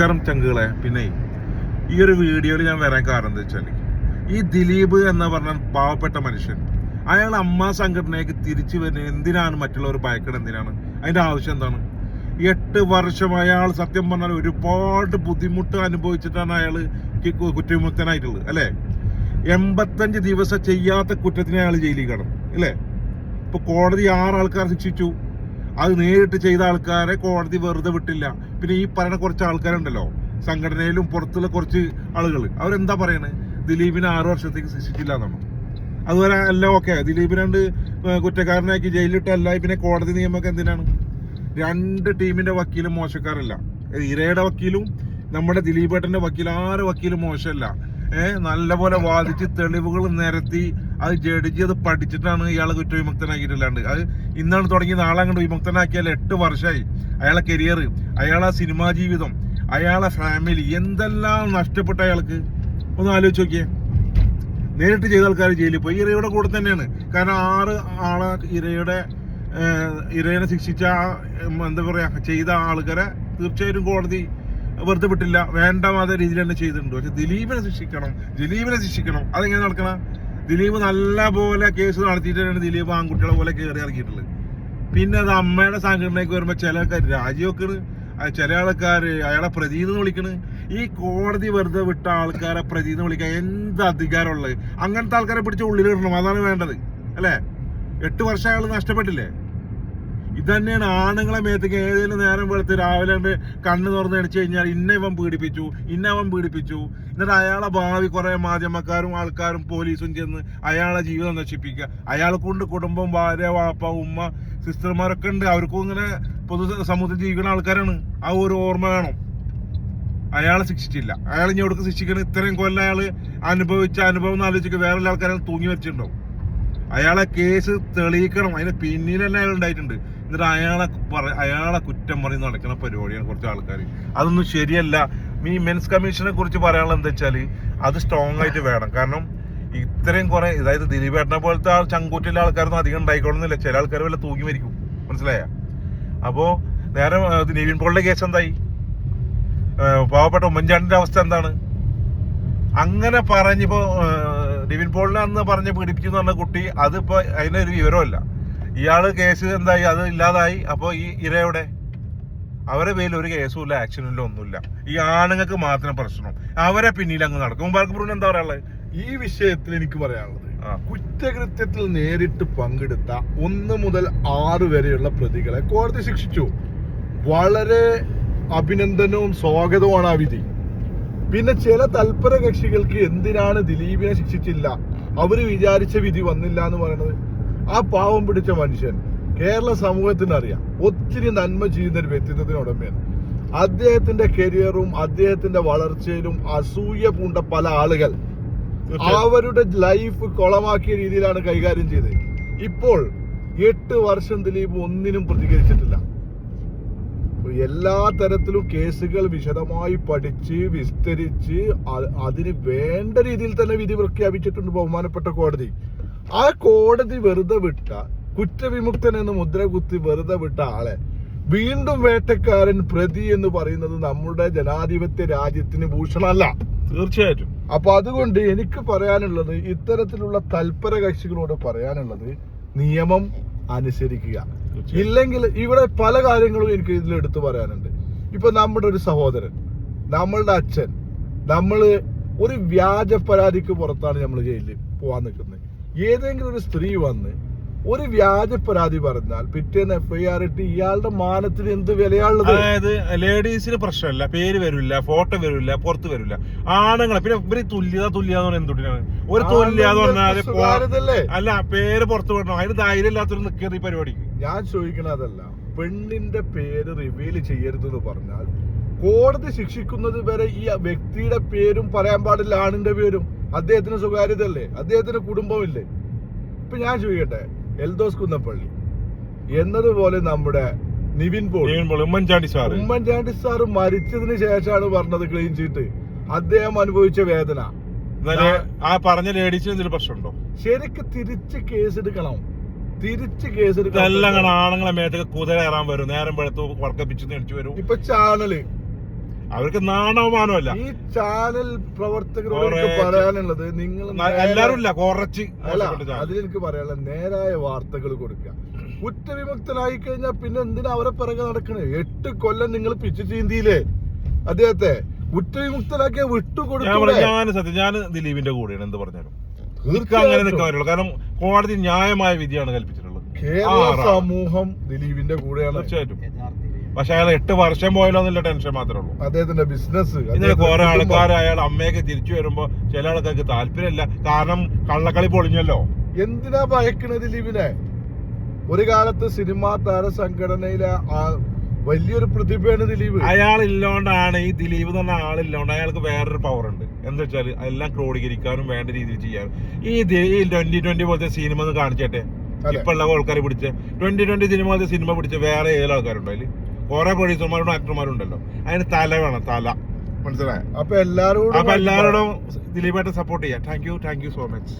നമസ്കാരം ചങ്കുകളെ. പിന്നെ ഈ ഒരു വീഡിയോയിൽ ഞാൻ വരാൻ കാരണം എന്താ വെച്ചാൽ ഈ ദിലീപ് എന്ന് പറഞ്ഞ പാവപ്പെട്ട മനുഷ്യൻ അയാൾ അമ്മ സംഘടനയ്ക്ക് തിരിച്ചു വരുന്നത് എന്തിനാണ്? മറ്റുള്ളവർ ഭയക്കണം എന്തിനാണ്? അതിന്റെ ആവശ്യം എന്താണ്? എട്ട് വർഷം അയാൾ സത്യം പറഞ്ഞാൽ ഒരുപാട് ബുദ്ധിമുട്ട് അനുഭവിച്ചിട്ടാണ് അയാൾ കുറ്റവിമുക്തനായിട്ടുള്ളത് അല്ലേ? എൺപത്തഞ്ച് ദിവസം ചെയ്യാത്ത കുറ്റത്തിന് അയാൾ ജയിലിൽ കിടന്നു അല്ലേ? ഇപ്പൊ കോടതി ആറ് ആൾക്കാർ ശിക്ഷിച്ചു. അത് നേരിട്ട് ചെയ്ത ആൾക്കാരെ കോടതി വെറുതെ വിട്ടില്ല. പിന്നെ ഈ പറയുന്ന കുറച്ച് ആൾക്കാരുണ്ടല്ലോ. സംഘടനയിലും പുറത്തുള്ള കുറച്ച് ആളുകൾ അവരെന്താ പറയണേ? ദിലീപിനെ ആറു വർഷത്തേക്ക് ശിക്ഷിച്ചില്ല എന്നാണ്. അതുപോലെ എല്ലാം ഓക്കെ ദിലീപിനെ കുറ്റക്കാരനാക്കി ജയിലിലിട്ടല്ല പിന്നെ കോടതി നിയമമൊക്കെ എന്തിനാണ്? രണ്ട് ടീമിന്റെ വക്കീലും മോശക്കാരല്ല. ഇരയുടെ വക്കീലും നമ്മുടെ ദിലീപേട്ടന്റെ വക്കീൽ ആറ് വക്കീലും മോശമല്ല. നല്ലപോലെ വാദിച്ച് തെളിവുകൾ നിരത്തി അത് ജഡ്ജി അത് പഠിച്ചിട്ടാണ് ഇയാളെ കുറ്റവിമുക്തനാക്കിയിട്ടില്ലാണ്ട് അത് ഇന്നാണ് തുടങ്ങി നാളെ അങ്ങോട്ട് വിമുക്തനാക്കിയാൽ എട്ട് വർഷമായി അയാളെ കരിയർ അയാളെ സിനിമാ ജീവിതം അയാളെ ഫാമിലി എന്തെല്ലാം നഷ്ടപ്പെട്ട അയാൾക്ക്? ഒന്ന് ആലോചിച്ച് നോക്കിയേ. നേരിട്ട് ചെയ്ത ആൾക്കാർ ജയിലിൽ പോയി. ഇരയുടെ കൂടെ തന്നെയാണ്. കാരണം ആറ് ആളെ ഇരയുടെ ഇരയെ ശിക്ഷിച്ച എന്താ പറയുക ചെയ്ത ആൾക്കാരെ തീർച്ചയായിട്ടും കോടതി വെറുതെ വിട്ടില്ല വേണ്ടാത്ത രീതിയിൽ തന്നെ ചെയ്തിട്ടുണ്ട്. പക്ഷെ ദിലീപിനെ ശിക്ഷിക്കണം ദിലീപിനെ ശിക്ഷിക്കണം. അതെങ്ങനെ നടക്കണം? ദിലീപ് നല്ല പോലെ കേസ് നടത്തിയിട്ടാണ് ദിലീപ് ആൺകുട്ടികളെ പോലെ കയറി ഇറക്കിയിട്ടുള്ളത് പിന്നെ അത് അമ്മയുടെ സംഘടനയ്ക്ക് വരുമ്പോ ചില ആൾക്കാർ രാജിവെക്കണ്. ചില ആൾക്കാർ അയാളെ പ്രതീന്ന് വിളിക്കണ്. ഈ കോടതി വെറുതെ വിട്ട ആൾക്കാരെ പ്രതീന്ന് വിളിക്കാൻ എന്ത് അധികാരമുള്ളത്? അങ്ങനത്തെ ആൾക്കാരെ പിടിച്ച് ഉള്ളിലിടണം. അതാണ് വേണ്ടത്. അല്ലേ? എട്ട് വർഷം അയാൾ നഷ്ടപ്പെട്ടില്ലേ? ഇതന്നെയാണ് ആണുങ്ങളെ മേത്തേക്ക് ഏതെങ്കിലും നേരം വെളുത്ത് രാവിലെ കണ്ണ് തുറന്ന് അടിച്ചു കഴിഞ്ഞാൽ ഇന്ന ഇവൻ പീഡിപ്പിച്ചു ഇന്ന അവൻ പീഡിപ്പിച്ചു. എന്നിട്ട് അയാളെ ഭാവി കുറേ മാധ്യമക്കാരും ആൾക്കാരും പോലീസും ചെന്ന് അയാളെ ജീവിതം നശിപ്പിക്കുക. അയാളെ കൊണ്ട് കുടുംബം ഭാര്യ വാപ്പ ഉമ്മ സിസ്റ്റർമാരൊക്കെ ഉണ്ട്. അവർക്കും ഇങ്ങനെ പൊതു സമൂഹത്തിൽ ജീവിക്കുന്ന ആൾക്കാരാണ്. ആ ഒരു ഓർമ്മ വേണം. അയാളെ ശിക്ഷിച്ചില്ല. അയാൾ ഇനി എവിടേക്ക് ശിക്ഷിക്കണം? ഇത്രയും കൊല്ലം അയാൾ അനുഭവിച്ച അനുഭവം എന്ന് ആലോചിക്കുക വേറെ ആൾക്കാരെ തൂങ്ങി വെച്ചിട്ടുണ്ടാവും അയാളെ കേസ് തെളിയിക്കണം. അതിന് പിന്നിൽ തന്നെ അയാൾ ഉണ്ടായിട്ടുണ്ട്. എന്നിട്ട് അയാളെ അയാളെ കുറ്റം പറഞ്ഞ് നടക്കുന്ന പരിപാടിയാണ് കുറച്ച് ആൾക്കാർ അതൊന്നും ശരിയല്ല. ഈ മെൻസ് കമ്മീഷനെ കുറിച്ച് പറയാനുള്ളത് എന്താ വെച്ചാൽ അത് സ്ട്രോങ് ആയിട്ട് വേണം. കാരണം ഇത്രയും കുറെ അതായത് ദിലീപേട്ടനെ പോലത്തെ ആ ചങ്കൂറ്റിലെ ആൾക്കാരൊന്നും അധികം ഉണ്ടായിക്കോളുന്നില്ല ചില ആൾക്കാർ വല്ല തൂങ്ങി മരിക്കും. മനസ്സിലായ? അപ്പോൾ നേരെ നിവിൻ പോളിന്റെ കേസ് എന്തായി? പാവപ്പെട്ട ഉമ്മൻചാണ്ടിന്റെ അവസ്ഥ എന്താണ്? അങ്ങനെ പറഞ്ഞിപ്പോ നിവിൻ പോളിനെ അന്ന് പറഞ്ഞ് പീഡിപ്പിച്ചു എന്ന് പറഞ്ഞ കുട്ടി അതിപ്പോ അതിനൊരു വിവരമല്ല ഇയാൾ കേസ് എന്തായി? അത് ഇല്ലാതായി. അപ്പോൾ ഈ ഇരയുടെ അവരെ പേരിൽ ഒരു കേസും ഇല്ല ആക്ഷനും ഇല്ല ഒന്നുമില്ല. ഈ ആണുങ്ങൾക്ക് മാത്രം പ്രശ്നം. അവരെ പിന്നിൽ അങ്ങ് നടക്കും. മുമ്പാർക്ക് പറഞ്ഞു എന്താ പറയാനുള്ളത് ഈ വിഷയത്തിൽ എനിക്ക് പറയാനുള്ളത് കുറ്റകൃത്യത്തിൽ നേരിട്ട് പങ്കെടുത്ത ഒന്ന് മുതൽ ആറ് വരെയുള്ള പ്രതികളെ കോടതി ശിക്ഷിച്ചു. വളരെ അഭിനന്ദനവും സ്വാഗതവുമാണ് ആ വിധി. പിന്നെ ചില തൽപര കക്ഷികൾക്ക് എന്തിനാണ് ദിലീപിനെ ശിക്ഷിച്ചില്ല? അവർ വിചാരിച്ച വിധി വന്നില്ല എന്ന് പറയുന്നത്. ആ പാവം പിടിച്ച മനുഷ്യൻ കേരള സമൂഹത്തിന് അറിയാം ഒത്തിരി നന്മ ചെയ്യുന്ന ഒരു വ്യക്തിത്വത്തിനുടമയാണ് അദ്ദേഹത്തിന്റെ കരിയറും അദ്ദേഹത്തിന്റെ വളർച്ചയിലും അസൂയ പൂണ്ട പല ആളുകൾ അവരുടെ ലൈഫ് കൊളമാക്കിയ രീതിയിലാണ് കൈകാര്യം ചെയ്തത്. ഇപ്പോൾ എട്ട് വർഷം ദിലീപ് ഒന്നിനും പ്രതികരിച്ചിട്ടില്ല. എല്ലാ തരത്തിലും കേസുകൾ വിശദമായി പഠിച്ച് വിസ്തരിച്ച് അതിന് വേണ്ട രീതിയിൽ തന്നെ വിധി പ്രഖ്യാപിച്ചിട്ടുണ്ട് ബഹുമാനപ്പെട്ട കോടതി. ആ കോടതി വെറുതെ വിട്ട കുറ്റവിമുക്തൻ എന്ന് മുദ്ര കുത്തി വെറുതെ വിട്ട ആളെ വീണ്ടും വേട്ടക്കാരൻ പ്രതി എന്ന് പറയുന്നത് നമ്മുടെ ജനാധിപത്യ രാജ്യത്തിന് ഭൂഷണമല്ല. തീർച്ചയായിട്ടും. അപ്പൊ അതുകൊണ്ട് എനിക്ക് പറയാനുള്ളത് ഇത്തരത്തിലുള്ള തൽപര കക്ഷികളോട് പറയാനുള്ളത് നിയമം അനുസരിക്കുക. ഇല്ലെങ്കിൽ ഇവിടെ പല കാര്യങ്ങളും എനിക്ക് ഇതിൽ എടുത്തു പറയാനുണ്ട്. ഇപ്പൊ നമ്മുടെ ഒരു സഹോദരൻ നമ്മളുടെ അച്ഛൻ നമ്മൾ ഒരു വ്യാജ പരാതിക്ക് പുറത്താണ് നമ്മൾ ജയിലിൽ പോവാൻ നിൽക്കുന്നത്. ഏതെങ്കിലും ഒരു സ്ത്രീ വന്ന് ഒരു വ്യാജ പരാതി പറഞ്ഞാൽ പിറ്റേന്ന് എഫ് ഐ ആർ ഇട്ട് ഇയാളുടെ മാനത്തിന് എന്ത് വിലയാണുള്ളത്? അതായത് ലേഡീസിന് പ്രശ്നമല്ല പേര് വരില്ല ഫോട്ടോ വരില്ല പുറത്ത് വരില്ല. ആണുങ്ങളെ പിന്നെ ഇവർ തുല്യത തുല്യത എന്ന് പറഞ്ഞാൽ എന്തുകൊണ്ടാണ്? ഒരു തുല്യത എന്ന് പറഞ്ഞാൽ പോ- അല്ല പേര് പുറത്ത് വിടണം. അതിന് ധൈര്യം ഇല്ലാത്തൊരു നിൽക്കിയത് ഈ പരിപാടിക്ക്. ഞാൻ ചോദിക്കണതല്ല പെണ്ണിന്റെ പേര് റിവീൽ ചെയ്യരുതെന്ന് പറഞ്ഞാൽ കോടതി ശിക്ഷിക്കുന്നത് വരെ ഈ വ്യക്തിയുടെ പേരും പറയാൻ പാടില്ല ആണിന്റെ പേരും. അദ്ദേഹത്തിന് സ്വകാര്യതയല്ലേ? അദ്ദേഹത്തിന് കുടുംബമില്ലേ ഇപ്പൊ ഞാൻ ചോദിക്കട്ടെ എൽദോസ് കുന്നപ്പള്ളി എന്നതുപോലെ നമ്മുടെ നിവിൻ പോൾ ഉമ്മൻചാണ്ടി സാർ ഉമ്മൻചാണ്ടി സാർ മരിച്ചതിന് ശേഷമാണ് പറഞ്ഞത് ക്ലീൻ ചീറ്റ് അദ്ദേഹം അനുഭവിച്ച വേദന. ആ പറഞ്ഞ ലേഡീസിന് എന്തെങ്കിലും പ്രശ്നമുണ്ടോ? ശരിക്ക് തിരിച്ച് കേസെടുക്കണം. തിരിച്ച് കേസെടുക്കണം. ആണുങ്ങളെ മേത്തൊക്കെ കുതിര കയറാൻ വരും. നേരം വെളുത്ത് വർക്കപ്പിച്ച് നെടിച്ചു വരും. ഇപ്പൊ ചാനൽ അവർക്ക് നാണവമാനമല്ല. ഈ ചാനൽ പ്രവർത്തകരോട് എനിക്ക് പറയാനുള്ളത് നിങ്ങൾ എല്ലാരും ഇല്ല കുറച്ച് അല്ല അതിലെനിക്ക് ചാനൽ. അതിൽ എനിക്ക് പറയാനുള്ള നേരായ വാർത്തകൾ കൊടുക്കുക. കുറ്റവിമുക്തനായി കഴിഞ്ഞാൽ പിന്നെ എന്തിനാ അവരെ പിറകെ നടക്കണേ? എട്ട് കൊല്ലം നിങ്ങൾ പിച്ചു ചീന്തിയില്ലേ? അദ്ദേഹത്തെ കുറ്റവിമുക്തനാക്കിയ വിട്ടുകൊടുക്കും ഞാൻ സത്യം ഞാൻ ദിലീപിന്റെ കൂടെയാണ് എന്ത് പറഞ്ഞാലും. അങ്ങനെ നിൽക്കാൻ പറ്റുള്ളൂ. കാരണം കോടതി ന്യായമായ വിധിയാണ് കൽപ്പിച്ചിട്ടുള്ളത്. കേരള സമൂഹം ദിലീപിന്റെ കൂടെയാണ്. തീർച്ചയായിട്ടും. പക്ഷെ അയാൾ എട്ട് വർഷം പോയല്ലോ എന്നുള്ള ടെൻഷൻ മാത്രമേ ഉള്ളൂ. അദ്ദേഹത്തിന്റെ ബിസിനസ് കുറെ ആൾക്കാർ അയാൾ അമ്മയൊക്കെ തിരിച്ചു വരുമ്പോ ചില ആൾക്കാർക്ക് താല്പര്യമില്ല. കാരണം കള്ളക്കളി പൊളിഞ്ഞല്ലോ. എന്തിനാ ഭയക്കണത് ലിവിനെ ഒരു കാലത്ത് സിനിമാ താര സംഘടനയിലെ വലിയൊരു പ്രതിഭയാണ് ദിലീപ്. അയാൾ ഇല്ലോണ്ടാണ്. ഈ ദിലീപ് എന്ന് പറഞ്ഞ ആളില്ലോണ്ട് അയാൾക്ക് വേറൊരു പവർ ഉണ്ട്. എന്താ വെച്ചാൽ എല്ലാം ക്രോഡീകരിക്കാനും വേണ്ട രീതിയിൽ ചെയ്യാനും. ഈ ട്വന്റി ട്വന്റി പോലത്തെ സിനിമ ഒന്ന് കാണിച്ചേട്ടെ. ഇപ്പൊ ഉള്ള ആൾക്കാർ പിടിച്ച. ട്വന്റി ട്വന്റി സിനിമ പോലത്തെ സിനിമ പിടിച്ച വേറെ ഏത് ആൾക്കാരുണ്ടോ അതിൽ? കുറെ പ്രൊഡ്യൂസർമാരും ആക്ടർമാരും ഉണ്ടല്ലോ അതിന് തല വേണം തല. മനസ്സിലായോ? അപ്പൊ എല്ലാരോടും അപ്പൊ എല്ലാവരോടും ദിലീപായിട്ട് സപ്പോർട്ട് ചെയ്യാം. Thank you thank you so much